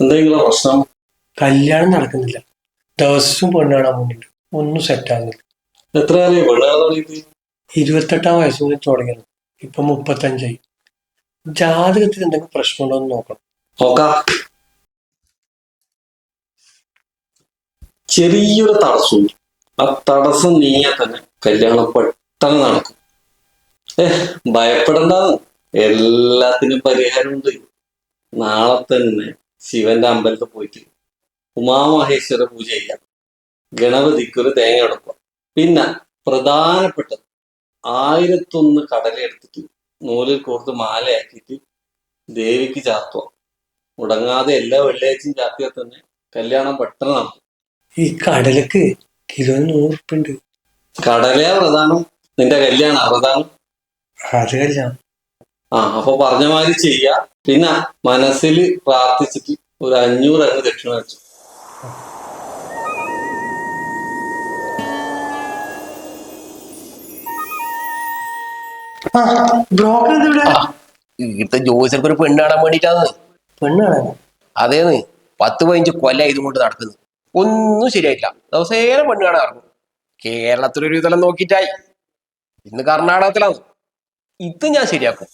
എന്തെങ്കിലും പ്രശ്നം? കല്യാണം നടക്കുന്നില്ല. ദിവസവും പെണ്ണ് കാണാൻ വേണ്ടിട്ട്. ഒന്നും സെറ്റ് ആകുന്നില്ല എത്ര തുടങ്ങിയിട്ട് ഇരുപത്തെട്ടാം വയസ്സ് മുതൽ തുടങ്ങിയത്. ഇപ്പൊ മുപ്പത്തഞ്ചായി. ജാതകത്തിൽ എന്തെങ്കിലും പ്രശ്നമുണ്ടോ എന്ന് നോക്കണം. നോക്കാം. ചെറിയൊരു തടസ്സവും ആ തടസ്സം നീങ്ങിയാൽ തന്നെ കല്യാണം പെട്ടെന്ന് നടക്കും. ഏ ഭയപ്പെടണ്ടെന്ന്. എല്ലാത്തിനും പരിഹാരമുണ്ട്. നാളെ തന്നെ ശിവന്റെ അമ്പലത്തിൽ പോയിട്ട് ഉമാമഹേശ്വര പൂജ ചെയ്യാം. ഗണപതിക്ക് ഒരു തേങ്ങ എടുക്കുക പിന്നെ പ്രധാനപ്പെട്ടത് ആയിരത്തൊന്ന് കടലെടുത്തിട്ട് നൂലിൽ കോർത്ത് മാലയാക്കിയിട്ട് ദേവിക്ക് ചാർത്തുക. മുടങ്ങാതെ എല്ലാ വെള്ളിയാഴ്ചയും ചാർത്തിയാൽ തന്നെ കല്യാണം പെട്ടെന്ന് നടക്കും. ഈ കടലക്ക് കിലോ നൂറുപ്പുണ്ട് കടലയാ പ്രധാനം. നിന്റെ കല്യാണ പ്രധാനം. അത് കല്യാണം. ആ അപ്പൊ പറഞ്ഞ മാതിരി ചെയ്യ. പിന്നെ മനസ്സിൽ പ്രാർത്ഥിച്ചിട്ട് ഒരു അഞ്ഞൂറ് അങ്ങ് ദക്ഷിണ വെച്ചു. ഇവിടുത്തെ ജോലിസ്ഥർക്ക് ഒരു പെണ്ണ് കാണാൻ വേണ്ടിട്ടാന്ന് പെണ്ണാണ് അതേന്ന് പത്ത് പതിനഞ്ച് കൊല്ല ഇത് കൊണ്ട് നടക്കുന്നു. ഒന്നും ശരിയായിട്ടില്ല. ദിവസേന പെണ്ണ് കാണാൻ ഇറങ്ങും. കേരളത്തിലൊരു ഇതെല്ലാം നോക്കിയിട്ടായി. ഇന്ന് കർണാടകത്തിലാണ് ഇത് ഞാൻ ശരിയാക്കും.